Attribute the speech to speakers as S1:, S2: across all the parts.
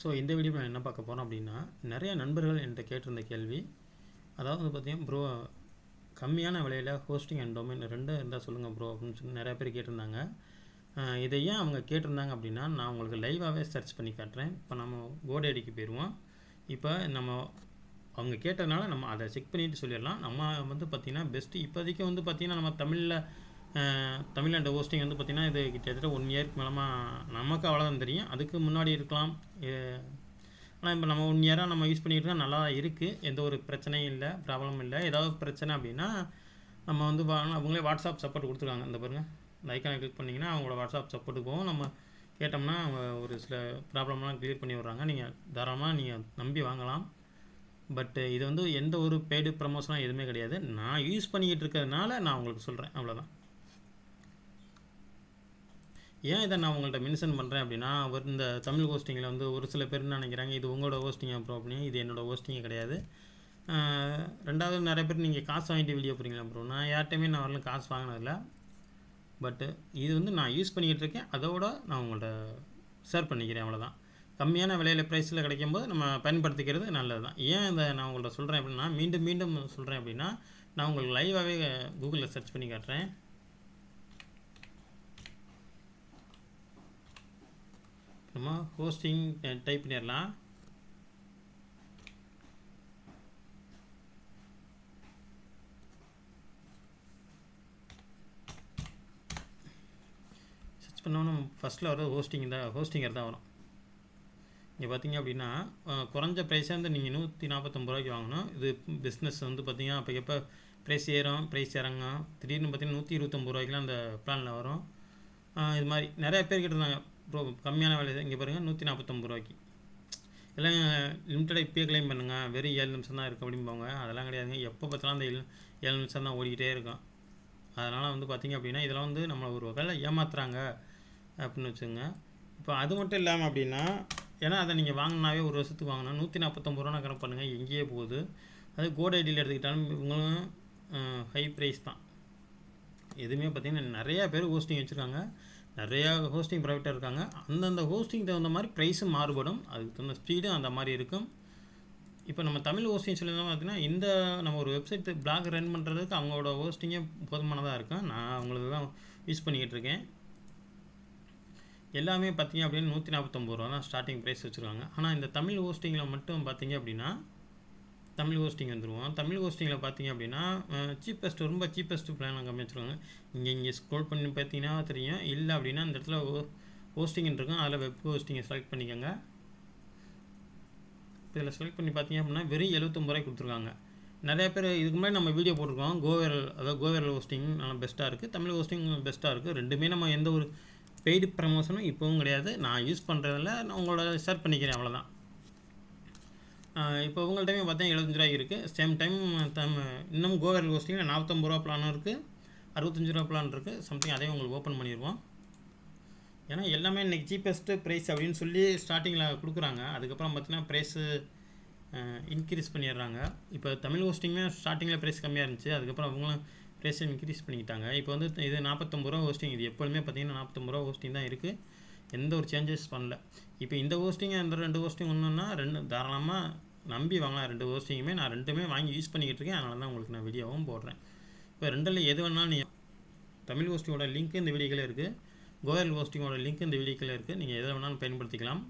S1: So இந்த video நான் என்ன பார்க்க போகிறோம் அப்படின்னா நிறைய நண்பர்கள் என்கிட்ட கேட்டிருந்த கேள்வி. அதாவது வந்து பார்த்தீங்கன்னா ப்ரோ கம்மியான விலையில் ஹோஸ்டிங் அண்ட் டொமைன் ரெண்டும் இருந்தால் சொல்லுங்கள் ப்ரோ அப்படின்னு சொல்லி நிறைய பேர் கேட்டிருந்தாங்க. இதை ஏன் அவங்க கேட்டிருந்தாங்க அப்படின்னா நான் உங்களுக்கு லைவாகவே சர்ச் பண்ணி காட்டுறேன். இப்போ நம்ம கோடேடிக்கு போயிடுவோம் இப்போ நம்ம அவங்க கேட்டதுனால நம்ம அதை செக் பண்ணிட்டு சொல்லிடலாம். நம்ம வந்து பார்த்திங்கன்னா பெஸ்ட்டு இப்போதைக்கு வந்து பார்த்திங்கன்னா நம்ம தமிழில் தமிழ்நாடு ஹோஸ்டிங் வந்து பார்த்திங்கன்னா இது கிட்டத்தட்ட ஒன் இயர்க்கு மேலமாக நமக்கு அவ்வளோதான் தெரியும். அதுக்கு முன்னாடி இருக்கலாம். ஆனால் இப்போ நம்ம ஒன் இயராக நம்ம யூஸ் பண்ணிக்கிட்டு நல்லா நல்லா இருக்குது எந்த ஒரு பிரச்சனையும் இல்லை ப்ராப்ளமும் இல்லை. ஏதாவது பிரச்சனை அப்படின்னா நம்ம வந்து அவங்களே வாட்ஸ்அப் சப்போர்ட் கொடுத்துருக்காங்க. இந்த பாருங்கள் இந்த ஐக்கானை கிளிக் பண்ணிங்கன்னா அவங்களோட வாட்ஸ்அப் சப்போர்ட்டுக்கு போகும் நம்ம கேட்டோம்னா அவங்க ஒரு சில ப்ராப்ளம்லாம் க்ளியர் பண்ணி விட்றாங்க. நீங்கள் தாராளமாக நீங்கள் நம்பி வாங்கலாம். பட்டு இது வந்து எந்த ஒரு பெய்டு ப்ரமோஷனாக எதுவுமே கிடையாது. நான் யூஸ் பண்ணிக்கிட்டு இருக்கிறதுனால நான் உங்களுக்கு சொல்கிறேன் அவ்வளோதான் ஏன் இதை நான் உங்கள்கிட்ட மென்ஷன் பண்ணுறேன் அப்படின்னா அவர் இந்த தமிழ் ஹோஸ்டிங்கில் வந்து ஒரு சில பேர் என்ன நினைக்கிறாங்க இது உங்களோட ஹோஸ்டிங் அப்புறம் அப்படின்னு இது என்னோட ஹோஸ்டிங்கே கிடையாது. ரெண்டாவது நிறைய பேர் நீங்கள் காசு வாங்கிட்டு வெளியே போகிறீங்களா ப்ரோ நான் யார்கிட்டையுமே நான் வரலாம் காசு வாங்கினதில்ல. பட்டு இது வந்து நான் யூஸ் பண்ணிக்கிட்டு இருக்கேன். அதோட நான் உங்கள்கிட்ட ஷேர் பண்ணிக்கிறேன் அவ்வளோதான் கம்மியான விலையில் ப்ரைஸில் கிடைக்கும் போது நம்ம பயன்படுத்திக்கிறது நல்லது தான் ஏன் இதை நான் உங்கள்கிட்ட சொல்கிறேன் அப்படின்னா மீண்டும் மீண்டும் சொல்கிறேன் அப்படின்னா நான் உங்களுக்கு லைவாகவே கூகுளில் சர்ச் பண்ணி காட்டுறேன். நம்ம ஹோஸ்டிங் டைப் பண்ணிடலாம். சர்ச் பண்ணோன்னா ஃபஸ்ட்டில் வர ஹோஸ்டிங் தான் ஹோஸ்டிங்கர் தான் வரும். இங்கே பார்த்தீங்க அப்படின்னா குறைஞ்ச ப்ரைஸே வந்து நீங்கள் நூற்றி நாற்பத்தொம்பது ரூபாய்க்கு வாங்கணும். இது பிஸ்னஸ் வந்து பார்த்தீங்கன்னா அப்போ எப்போ ப்ரைஸ் ஏறும் ப்ரைஸ் இறங்கும் திடீர்னு பார்த்தீங்கன்னா நூற்றி இருபத்தொம்பது ரூபாய்க்குலாம் அந்த பிளானில் வரும். இது மாதிரி நிறையா பேர் கேட்டிருந்தாங்க. ப்ரோ கம்மியான விலை இங்கே பாருங்கள் நூற்றி நாற்பத்தொம்பது ரூபாய்க்கு. எல்லாம் லிமிட்டடாக இப்போயே கிளைம் பண்ணுங்கள் வெறும் ஏழு நிமிஷம் தான் இருக்குது அப்படிம்பாங்க. அதெல்லாம் கிடையாதுங்க. எப்போ பார்த்தாலும் அந்த ஏழு ஏழு நிமிஷம் தான் ஓடிக்கிட்டே இருக்கும். அதனால் வந்து பார்த்திங்க அப்படின்னா இதெல்லாம் வந்து நம்மளை ஒரு வகையில் ஏமாத்துறாங்க அப்படின்னு வச்சுங்க இப்போ அது மட்டும் இல்லாமல் அப்படின்னா ஏன்னா அதை நீங்கள் வாங்கினாவே ஒரு வருஷத்துக்கு வாங்கினா நூற்றி நாற்பத்தொம்பது ரூபா கணக்கு பண்ணுங்கள் எங்கேயே போகுது. அது கோட் ஐடியில் எடுத்துக்கிட்டாலும் இவங்களும் ஹை ப்ரைஸ் தான். எதுவுமே பார்த்தீங்கன்னா நிறையா பேர் ஹோஸ்டிங் வச்சுருக்காங்க. நிறையா ஹோஸ்டிங் ப்ரைவேட்டாக இருக்காங்க. அந்தந்த ஹோஸ்டிங் தகுந்த மாதிரி ப்ரைஸும் மாறுபடும். அதுக்கு தகுந்த ஸ்பீடும் அந்த மாதிரி இருக்கும். இப்போ நம்ம தமிழ் ஹோஸ்டிங் சொல்லி பார்த்தீங்கன்னா இந்த நம்ம ஒரு வெப்சைட் பிளாக் ரன் பண்ணுறதுக்கு அவங்களோட ஹோஸ்டிங்கே போதுமானதாக இருக்கும் நான் அவங்களுக்கு தான் யூஸ் பண்ணிக்கிட்டு இருக்கேன். எல்லாமே பார்த்தீங்க அப்படின்னு நூற்றி நாற்பத்தொம்பது ரூபா தான் ஸ்டார்டிங் ப்ரைஸ் வச்சுருக்காங்க. ஆனால் இந்த தமிழ் ஹோஸ்டிங்கில் மட்டும் பார்த்தீங்க அப்படின்னா தமிழ் ஹோஸ்டிங் வந்துடுவோம் தமிழ் ஹோஸ்டிங்கில் பார்த்தீங்க அப்படின்னா சீப்பஸ்ட் ரொம்ப சீப்பஸ்ட் பிளான் அங்கே அமைச்சிருக்காங்க இங்கே இங்கே ஸ்க்ரோல் பண்ணி பார்த்தீங்கன்னா தெரியும். இல்லை அப்படின்னா இந்த இடத்துல ஹோஸ்டிங்னு இருக்கும். அதில் வெப் ஹோஸ்டிங்கை செலக்ட் பண்ணிக்கோங்க. இதில் செலக்ட் பண்ணி பார்த்தீங்க அப்படின்னா வெறும் எழுபத்தொம்பது ரூபாய் கொடுத்துருக்காங்க. நிறைய பேர் இதுக்கு முன்னாடி நம்ம வீடியோ போட்டிருக்கோம். கோவேரல் அதாவது கோவேரல் ஹோஸ்டிங் நல்லா பெஸ்ட்டாக இருக்குது தமிழ் ஹோஸ்டிங் பெஸ்ட்டாக இருக்குது ரெண்டுமே நம்ம எந்த ஒரு பெய்டு ப்ரமோஷனும் இப்போவும் கிடையாது. நான் யூஸ் பண்ணுறதில்ல நான் உங்களோட ஷேர் பண்ணிக்கிறேன். அவ்வளோதான் இப்போ உங்கள்கிட்டமே பார்த்தீங்கன்னா எழுபத்தஞ்சு ரூபாய்க்கு இருக்குது சேம் டைம் தம் இன்னும் கோவர் ஹோஸ்டிங்கில் நாற்பத்தொம்பது ரூபா பிளானும் இருக்குது அறுபத்தஞ்சு ரூபா பிளான் இருக்குது சம்திங் அதையும் உங்களுக்கு ஓப்பன் பண்ணிடுவோம் ஏன்னா எல்லாமே இன்றைக்கி சீப்பஸ்ட்டு ப்ரைஸ் அப்படின்னு சொல்லி ஸ்டார்டிங்கில் கொடுக்குறாங்க. அதுக்கப்புறம் பார்த்தீங்கன்னா ப்ரைஸு இன்க்ரீஸ் பண்ணிடுறாங்க. இப்போ தமிழ் ஹோஸ்டிங்குமே ஸ்டார்டிங்கில் ப்ரைஸ் கம்மியாக இருந்துச்சு. அதுக்கப்புறம் அவங்களும் ப்ரைஸை இன்க்ரீஸ் பண்ணிக்கிட்டாங்க. இப்போ வந்து இது நாற்பத்தொம்பது ரூபா ஹோஸ்டிங் இது எப்பொழுதுமே பார்த்தீங்கன்னா நாற்பத்தொம்பது ரூபா ஹோஸ்டிங் தான் இருக்குது எந்த ஒரு சேஞ்சஸ் பண்ணல. இப்போ இந்த ஹோஸ்டிங் அந்த ரெண்டு ஹோஸ்டிங் ஒன்றுன்னா ரெண்டு தாராளமாக நம்பி வாங்கலாம் ரெண்டு ஹோஸ்டிங்குமே நான் ரெண்டுமே வாங்கி யூஸ் பண்ணிக்கிட்டு இருக்கேன் அதனால தான் உங்களுக்கு நான் வீடியோவும் போடுறேன். இப்போ ரெண்டில் எது வேணாலும் நீ தமிழ் ஹோஸ்டிங்கோட லிங்க் இந்த வீடியோக்கில் இருக்குது கோயல் ஹோஸ்டிங்கோட லிங்க் இந்த வீடியோக்கில் இருக்குது நீங்கள் எதை வேணாலும் பயன்படுத்திக்கலாம்.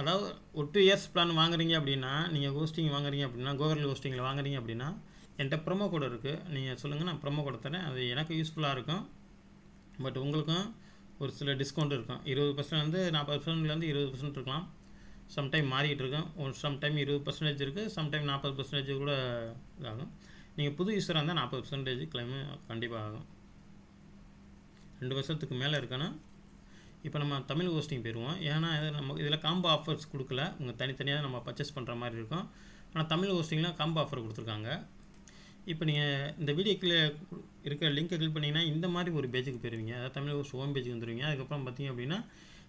S1: அதாவது ஒரு டூ இயர்ஸ் பிளான் வாங்குறீங்க அப்படின்னா நீங்கள் ஹோஸ்டிங் வாங்குறீங்க அப்படின்னா கோவர்ல் ஹோஸ்டிங்கில் வாங்குறீங்க அப்படின்னா என்கிட்ட ப்ரொமோ கோடு இருக்குது நீங்கள் சொல்லுங்கள் நான் ப்ரொமோ கோடு தரேன். அது எனக்கு யூஸ்ஃபுல்லாக இருக்கும். பட் உங்களுக்கும் ஒரு சில டிஸ்கவுண்ட் இருக்கும். இருபது பர்சன்ட் வந்து நாற்பது பர்சன்ட்லேருந்து இருபது பர்சன்ட் இருக்கலாம். சம்டைம் மாறிக்கிட்டு இருக்கும். ஒரு சம்டைம் இருபது பர்சன்டேஜ் இருக்குது சம்டைம் நாற்பது பர்சன்டேஜ் கூட இதாகும். நீங்கள் புது யூஸராக இருந்தால் நாற்பது பர்சன்டேஜ் கிளைமு கண்டிப்பாக ஆகும். ரெண்டு வருஷத்துக்கு மேலே இருக்கணும். இப்போ நம்ம தமிழ் ஹோஸ்டிங் போயிடுவோம். ஏன்னா இது நம்ம இதில் காம்போ ஆஃபர்ஸ் கொடுக்கல. உங்கள் தனித்தனியாக நம்ம பர்ச்சேஸ் பண்ணுற மாதிரி இருக்கும். ஆனால் தமிழ் ஹோஸ்டிங்கில் காம்போ ஆஃபர் கொடுத்துருக்காங்க. இப்போ நீங்கள் இந்த வீடியோக்கில் இருக்கிற லிங்க்கை கிளிக் பண்ணிங்கன்னா இந்த மாதிரி ஒரு பேஜுக்கு போயிருவீங்க. அதாவது தமிழ் ஹோஸ்ட் ஹோம் பேஜுக்கு வந்துடுவீங்க அதுக்கப்புறம் பார்த்தீங்க அப்படின்னா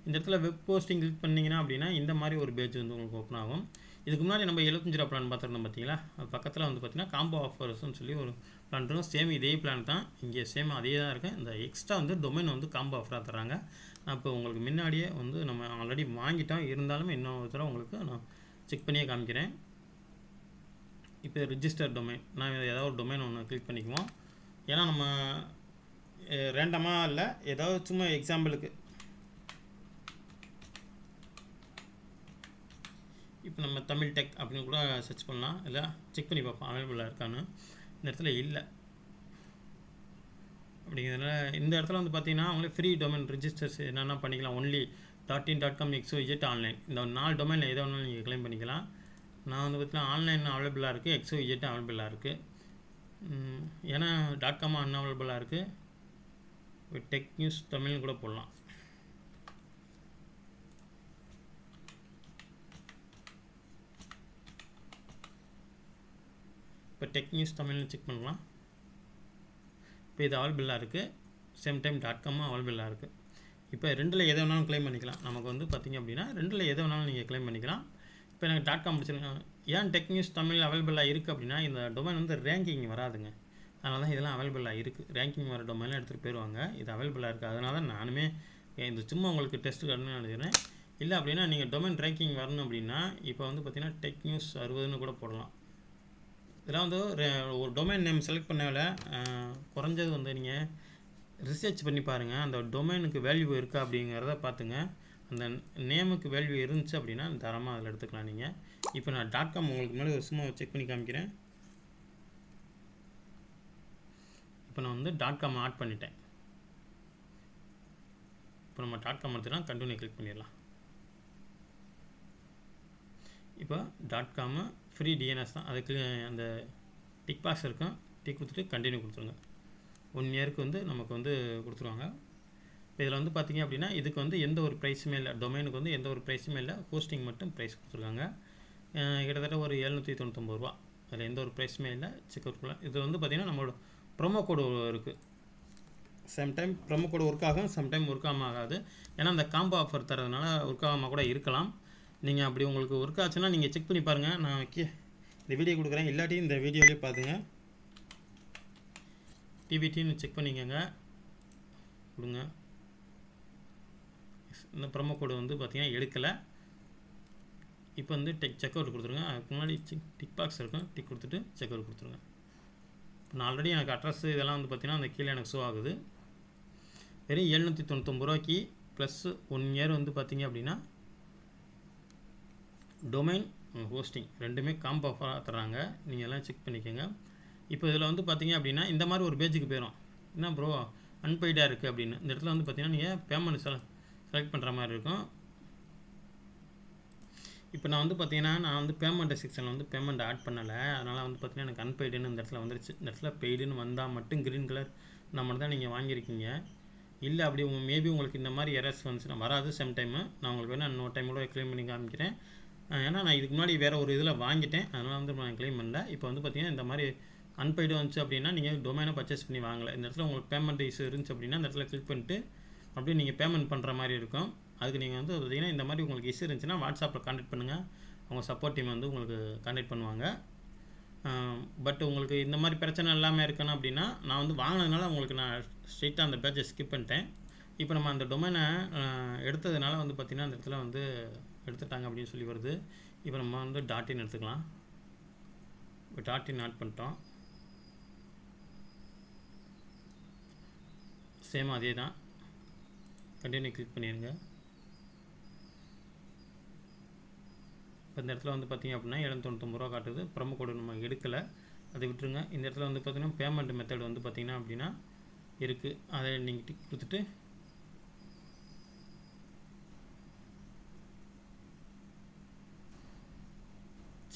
S1: இந்த இடத்துல வெப் போஸ்டிங் கிளிக் பண்ணிங்கன்னா அப்படின்னா இந்த மாதிரி ஒரு பேஜ் வந்து உங்களுக்கு ஓப்பன் ஆகும். இதுக்கு முன்னாடி நம்ம எழுபத்தஞ்சு ரூபா பிளான் பார்த்துருந்தோம் பார்த்தீங்களா? அது பக்கத்தில் வந்து பார்த்தீங்கன்னா காம்போ ஆஃபர்ஸ்னு சொல்லி ஒரு பிளான் இருக்கும். சேம் இதே பிளான் தான். இங்கே சேம் அதே தான் இருக்குது இந்த எக்ஸ்ட்ரா வந்து டொமைன் வந்து காம்போ ஆஃபராக தராங்க அப்போ உங்களுக்கு முன்னாடியே வந்து நம்ம ஆல்ரெடி வாங்கிட்டோம். இருந்தாலும் இன்னொரு தடவை உங்களுக்கு நான் செக் பண்ணியே காமிக்கிறேன். இப்போ ரிஜிஸ்டர் டொமைன் நான் ஏதாவது ஒரு டொமைன் ஒன்று கிளிக் பண்ணிக்குவோம். ஏன்னா நம்ம ரேண்டமாக இல்லை. ஏதாவது சும்மா எக்ஸாம்பிளுக்கு நம்ம தமிழ் டெக் அப்படின்னு கூட சர்ச் பண்ணலாம். இல்லை செக் பண்ணி பார்ப்போம் அவைலபிளாக இருக்கான்னு. இந்த இடத்துல இல்லை. அப்படிங்கிறதுனால இந்த இடத்துல வந்து பார்த்தீங்கன்னா அவங்களே ஃப்ரீ டொமைன் ரிஜிஸ்டர்ஸ் என்னென்ன பண்ணிக்கலாம். Only dot dot com Exo Z online இந்த நாலு டொமைனில் எதை வேணாலும் நீங்கள் கிளைம் பண்ணிக்கலாம். நான் வந்து பார்த்தீங்கன்னா ஆன்லைன் அவைலபிளாக இருக்குது எக்ஸோ இஜெட் அவைலபிளாக இருக்குது ஏன்னா டாட் காம் அன்அவைலபிளாக இருக்குது டெக் நியூஸ் தமிழ்னு கூட போடலாம். டெக் நியூஸ் தமிழ்னு செக் பண்ணலாம். இப்போ இது அவைலபிளாக இருக்குது சேம் டைம் டாட் காமும் அவைலபிளாக இருக்குது இப்போ ரெண்டில் எதை வேணாலும் க்ளைம் பண்ணிக்கலாம். நமக்கு வந்து பார்த்திங்க அப்படின்னா ரெண்டில் எதை வேணாலும் நீங்கள் க்ளைம் பண்ணிக்கலாம். இப்போ எனக்கு டாட் காம் பிடிச்சிருக்கேன் ஏன் டெக் நியூஸ் தமிழ் அவைலபிளாக இருக்குது அப்படின்னா இந்த டொமைன் வந்து ரேங்கிங் வராதுங்க. அதனால தான் இதெல்லாம் அவைலபிளாக இருக்குது ரேங்கிங் வர டொமைன்லாம் எடுத்துகிட்டு போயிடுவாங்க இது அவைலபிளாக இருக்குது அதனால தான் நானுமே இந்த சும்மா உங்களுக்கு டெஸ்ட் கார்டுன்னு நினைக்கிறேன். இல்லை அப்படின்னா நீங்கள் டொமைன் ரேங்கிங் வரணும் அப்படின்னா இப்போ வந்து பார்த்திங்கன்னா டெக் நியூஸ் அறுபதுன்னு கூட போடலாம். இதெல்லாம் வந்து ஒரு டொமைன் நேம் செலக்ட் பண்ணல குறைஞ்சது வந்து நீங்கள் ரிசர்ச் பண்ணி பாருங்கள் அந்த டொமைனுக்கு வேல்யூ இருக்கா அப்படிங்கிறத பார்த்துங்க. அந்த நேமுக்கு வேல்யூ இருந்துச்சு அப்படின்னா தரமாக அதில் எடுத்துக்கலாம் நீங்கள் இப்போ நான் டாட் காம் உங்களுக்கு முன்னாடி ஒரு சும்மா செக் பண்ணி காமிக்கிறேன். இப்போ நான் வந்து டாட் காம் ஆட் பண்ணிட்டேன். இப்போ நம்ம டாட் காம் எடுத்துனா கண்டினியூ கிளிக் பண்ணிடலாம். இப்போ டாட் காமு ஃப்ரீ டிஎன்எஸ் தான். அதுக்கு அந்த டிக் பாக்ஸ் இருக்கும். டிக் கொடுத்துட்டு கண்டினியூ கொடுத்துருங்க. ஒன் இயருக்கு வந்து நமக்கு வந்து கொடுத்துருவாங்க. இப்போ இதில் வந்து பார்த்திங்க அப்படின்னா இதுக்கு வந்து எந்த ஒரு ப்ரைஸுமே இல்லை. டொமைனுக்கு வந்து எந்த ஒரு ப்ரைஸுமே இல்லை. ஹோஸ்டிங் மட்டும் ப்ரைஸ் கொடுத்துருக்காங்க. கிட்டத்தட்ட ஒரு எழுநூற்றி தொண்ணூத்தொம்பது ரூபா. அதில் எந்த ஒரு ப்ரைஸுமே இல்லை. செக் அவுட் பண்ணலாம். இது வந்து பார்த்திங்கன்னா நம்மளோட ப்ரொமோ கோடு இருக்குது சம்டைம் ப்ரொமோ கோடு ஒர்க் ஆகும். சம்டைம் ஒர்க் ஆகாது. ஏன்னா அந்த காம்போ ஆஃபர் தரதுனால ஒர்க் ஆகாமல் கூட இருக்கலாம். நீங்கள் அப்படி உங்களுக்கு ஒர்க் ஆச்சுன்னா நீங்கள் செக் பண்ணி பாருங்கள் நான் கே இந்த வீடியோ கொடுக்குறேன். இல்லாட்டி இந்த வீடியோலேயே பார்த்துங்க டிபிடின்னு செக் பண்ணிக்கோங்க. கொடுங்க. இந்த ப்ரொமோ கோடு வந்து பார்த்திங்கன்னா எடுக்கலை. இப்போ வந்து டெக் செக் அவுட் கொடுத்துருங்க. அதுக்கு முன்னாடி டிக் பாக்ஸ் இருக்கும். டிக் கொடுத்துட்டு செக் அவுட் கொடுத்துருங்க. இப்போ நான் ஆல்ரெடி எனக்கு அட்ரஸ் இதெல்லாம் வந்து பார்த்திங்கன்னா அந்த கீழே எனக்கு ஷோ ஆகுது. வெறும் எழுநூற்றி தொண்ணூத்தொம்பது ரூபாய்க்கு ப்ளஸ் ஒன் இயர் வந்து பார்த்திங்க அப்படின்னா டொமைன் ஹோஸ்டிங் ரெண்டுமே காம்போ ஆஃபராக தர்றாங்க. நீங்கள் எல்லாம் செக் பண்ணிக்கோங்க. இப்போ இதில் வந்து பார்த்தீங்க அப்படின்னா இந்த மாதிரி ஒரு பேஜுக்கு போயிடும் என்ன ப்ரோ அன்பெய்டாக இருக்குது அப்படின்னு. இந்த இடத்துல வந்து பார்த்தீங்கன்னா நீங்கள் பேமெண்ட் செல செலக்ட் பண்ணுற மாதிரி இருக்கும். இப்போ நான் வந்து பார்த்தீங்கன்னா நான் வந்து பேமெண்ட் செக்ஷனில் வந்து பேமெண்ட் ஆட் பண்ணலை. அதனால் வந்து பார்த்தீங்கன்னா எனக்கு அன்பெய்டுன்னு இந்த இடத்துல வந்துருச்சு. இந்த இடத்துல பெய்டுன்னு வந்தால் மட்டும் க்ரீன் கலர் நம்ம தான் நீங்கள் வாங்கியிருக்கீங்க. இல்லை அப்படி மேபி உங்களுக்கு இந்த மாதிரி எரர்ஸ் வந்துச்சுன்னா வராது சம் டைமு நான் உங்களுக்கு வேணால் இன்னொரு டைம் கூட க்ளைம் பண்ணி காமிக்கிறேன். ஏன்னா நான் இதுக்கு முன்னாடி வேறு ஒரு இதில் வாங்கிட்டேன். அதனால் வந்து நான் க்ளைம் பண்ணல. இப்போ வந்து பார்த்திங்கன்னா இந்த மாதிரி அன்பெய்டு வந்துச்சு அப்படின்னா நீங்கள் டொமைனை பர்ச்சேஸ் பண்ணி வாங்கலை. இந்த இடத்துல உங்களுக்கு பேமெண்ட் இஷ்யூ இருந்துச்சு அப்படின்னா இந்த இடத்துல கிளிக் பண்ணிட்டு அப்படியே நீங்கள் பேமெண்ட் பண்ணுற மாதிரி இருக்கும். அதுக்கு நீங்கள் வந்து பார்த்தீங்கன்னா இந்த மாதிரி உங்களுக்கு இஷ்யூ இருந்துச்சுன்னா வாட்ஸ்அப்பில் கான்டாக்ட் பண்ணுங்கள் அவங்க சப்போர்ட் டீம் வந்து உங்களுக்கு காண்டக்ட் பண்ணுவாங்க. பட் உங்களுக்கு இந்த மாதிரி பிரச்சனை இல்லாமல் இருக்கணும் அப்படின்னா நான் வந்து வாங்கினதுனால உங்களுக்கு நான் ஸ்ட்ரெயிட்டாக அந்த பேஜை ஸ்கிப் பண்ணிட்டேன். இப்போ நம்ம அந்த டொமைனை எடுத்ததுனால வந்து பார்த்திங்கன்னா அந்த இடத்துல வந்து எடுத்துட்டாங்க அப்படின்னு சொல்லி வருது. இப்போ நம்ம வந்து டாட் இன் எடுத்துக்கலாம். இப்போ டாட் இன் ஆட் பண்ணிட்டோம். சேம் அதே தான். கண்டினியூ கிளிக் பண்ணிடுங்க இப்போ இந்த இடத்துல வந்து பார்த்திங்க அப்படின்னா எழுநூத்தொண்ணூத்தொம்பது ரூபா காட்டுது. ப்ரமோ கோடு நம்ம எடுக்கலை. அதை விட்டுருங்க. இந்த இடத்துல வந்து பார்த்திங்கன்னா பேமெண்ட் மெத்தட் வந்து பார்த்திங்கன்னா அப்படின்னா இருக்குது அதை நீங்கள் கொடுத்துட்டு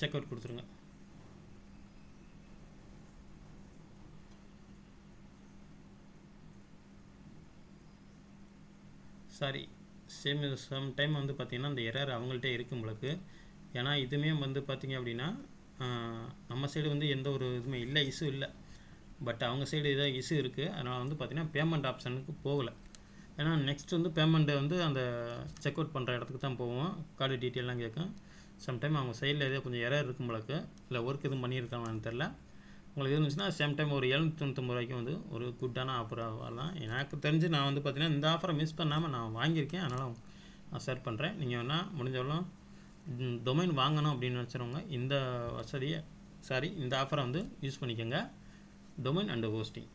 S1: செக் அவுட் கொடுத்துருங்க. சாரி சேம் சம் டைம் வந்து பார்த்திங்கன்னா அந்த எரர் அவங்கள்ட்ட இருக்கும் உங்களுக்கு. ஏன்னா இதுவுமே வந்து பார்த்திங்க அப்படின்னா நம்ம சைடு வந்து எந்த ஒரு இதுவுமே இல்லை இஷ்யூ இல்லை. பட் அவங்க சைடு ஏதாவது இஷ்யூ இருக்குது அதனால் வந்து பார்த்திங்கன்னா பேமெண்ட் ஆப்ஷனுக்கு போகலை. ஏன்னா நெக்ஸ்ட் வந்து பேமெண்ட்டை வந்து அந்த செக் அவுட் பண்ணுற இடத்துக்கு தான் போவோம். கார்டு டீட்டெயிலாம் கேட்கும். சம்டைம் அவங்க சைடில் ஏதோ கொஞ்சம் எரர் இருக்கும் போலக்கு இல்லை ஒர்க் எதுவும் பண்ணியிருக்காங்களான்னு தெரில உங்களுக்கு இருந்துச்சுன்னா சேம் டைம் ஒரு எழுநூத்தி தொண்ணூத்தொம்பது ரூபாய்க்கு வந்து ஒரு குட்டான ஆஃபராக வரலாம். எனக்கு தெரிஞ்சு நான் வந்து பார்த்தீங்கன்னா இந்த ஆஃபரை மிஸ் பண்ணாமல் நான் வாங்கியிருக்கேன். அதனால் நான் ஷேர் பண்ணுறேன் நீங்கள் வேணால் முடிஞ்சவளும் டொமைன் வாங்கணும் அப்படின்னு நினச்சிருவங்க இந்த வசதியை சாரி இந்த ஆஃபரை வந்து யூஸ் பண்ணிக்கோங்க. Domain and hosting